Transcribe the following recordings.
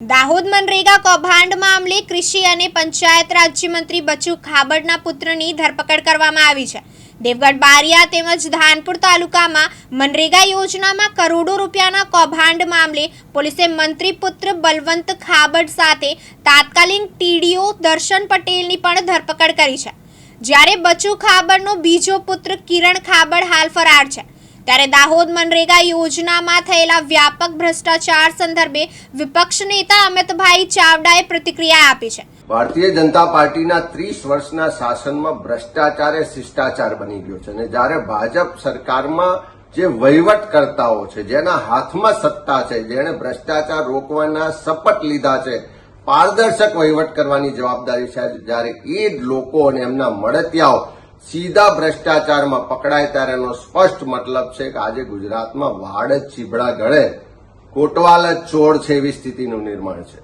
દાહોદ મનરેગા કૌભાંડ મામલે કૃષિ અને પંચાયત રાજ્યમંત્રી બચુ ખાબડના પુત્રની ધરપકડ કરવામાં આવી છે. દેવગઢ બારિયા તેમજ ધાનપુર તાલુકામાં મનરેગા યોજનામાં કરોડો રૂપિયાના કૌભાંડ મામલે પોલીસે મંત્રી પુત્ર બલવંત ખાબડ સાથે તાત્કાલિક ટીડીઓ દર્શન પટેલની પણ ધરપકડ કરી છે. જ્યારે બચુ ખાબડનો બીજો પુત્ર કિરણ ખાબડ હાલ ફરાર છે. ત્યારે દાહોદ મનરેગા યોજનામાં થયેલા વ્યાપક ભ્રષ્ટાચાર સંદર્ભે વિપક્ષ નેતા અમિતભાઈ ચાવડાએ પ્રતિક્રિયા આપી છે. ભારતીય જનતા પાર્ટીના ત્રીસ વર્ષના શાસનમાં ભ્રષ્ટાચાર એ શિષ્ટાચાર બની ગયો છે અને જ્યારે ભાજપ સરકારમાં જે વહીવટકર્તાઓ છે, જેના હાથમાં સત્તા છે, જેણે ભ્રષ્ટાચાર રોકવાના શપથ લીધા છે, પારદર્શક વહીવટ કરવાની જવાબદારી છે. જ્યારે એ જ લોકો અને એમના મળતિયાઓ સીધા ભ્રષ્ટાચારમાં પકડાય ત્યારે એનો સ્પષ્ટ મતલબ છે કે આજે ગુજરાતમાં વાડ જ ચીબડા ગળે. કોટવાલ જ ચોર છે એવી સ્થિતિનું નિર્માણ છે.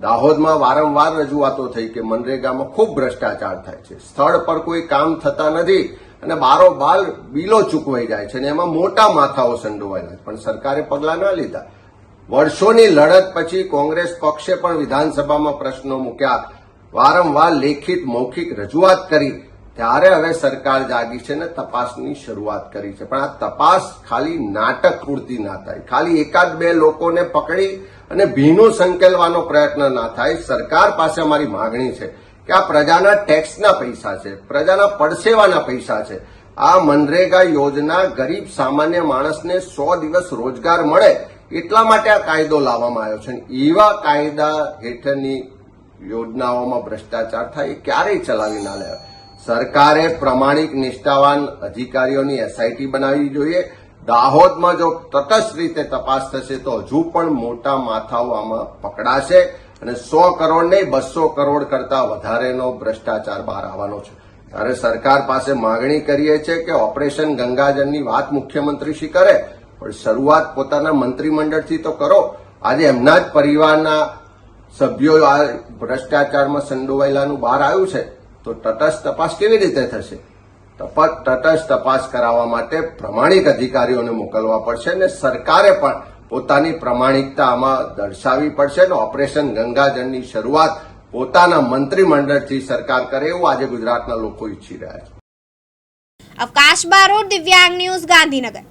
દાહોદમાં વારંવાર રજૂઆતો થઈ કે મનરેગામાં ખૂબ ભ્રષ્ટાચાર થાય છે. સ્થળ પર કોઈ કામ થતા નથી અને બારોબાર બિલો ચૂકવાઈ જાય છે અને એમાં મોટા માથાઓ સંડોવાયેલા છે. પણ સરકારે પગલાં ના લીધા. વર્ષોની લડત પછી કોંગ્રેસ પક્ષે પણ વિધાનસભામાં પ્રશ્નો મૂક્યા. વારંવાર લેખિત મૌખિક રજૂઆત કરી. ત્યારે હવે સરકાર જાગી છે ને તપાસની શરૂઆત કરી છે. પણ આ તપાસ ખાલી નાટક પૂરતી ના થાય. ખાલી એકાદ બે લોકોને પકડી અને ભીનું સંકેલવાનો પ્રયત્ન ના થાય. સરકાર પાસે અમારી માગણી છે કે આ પ્રજાના ટેક્સના પૈસા છે, પ્રજાના પડસેવાના પૈસા છે. આ મનરેગા યોજના ગરીબ સામાન્ય માણસને સો દિવસ રોજગાર મળે એટલા માટે આ કાયદો લાવવામાં આવ્યો છે. એવા કાયદા હેઠળની યોજનાઓમાં ભ્રષ્ટાચાર થાય એ ક્યારેય ચલાવી ના લેવાય. સરકારે પ્રમાણિક નિષ્ઠાવાન અધિકારીઓની એસઆઈટી બનાવવી જોઈએ. દાહોદમાં જો તટસ્થ રીતે તપાસ થશે તો હજુ પણ મોટા માથાઓ આમાં પકડાશે અને સો કરોડ નહીં, બસો કરોડ કરતા વધારેનો ભ્રષ્ટાચાર બહાર આવવાનો છે. ત્યારે સરકાર પાસે માગણી કરીએ છીએ કે ઓપરેશન ગંગાજળની વાત મુખ્યમંત્રીશ્રી કરે, પણ શરૂઆત પોતાના મંત્રીમંડળથી તો કરો. આજે એમના જ પરિવારના સભ્યો આ ભ્રષ્ટાચારમાં સંડોવાયેલાનું બહાર આવ્યું છે. તો તટસ્થ તપાસ કેવી રીતે થશે? તટસ્થ તપાસ કરાવવા માટે પ્રમાણિક અધિકારીઓને મોકલવા પડશે અને સરકારે પણ પોતાની પ્રમાણિકતા આમાં દર્શાવવી પડશે અને ઓપરેશન ગંગાજળની શરૂઆત પોતાના મંત્રીમંડળથી સરકાર કરે એવું આજે ગુજરાતના લોકો ઈચ્છી રહ્યા છે. અવકાશ બારોટ દિવ્યાંગ ન્યૂઝ ગાંધીનગર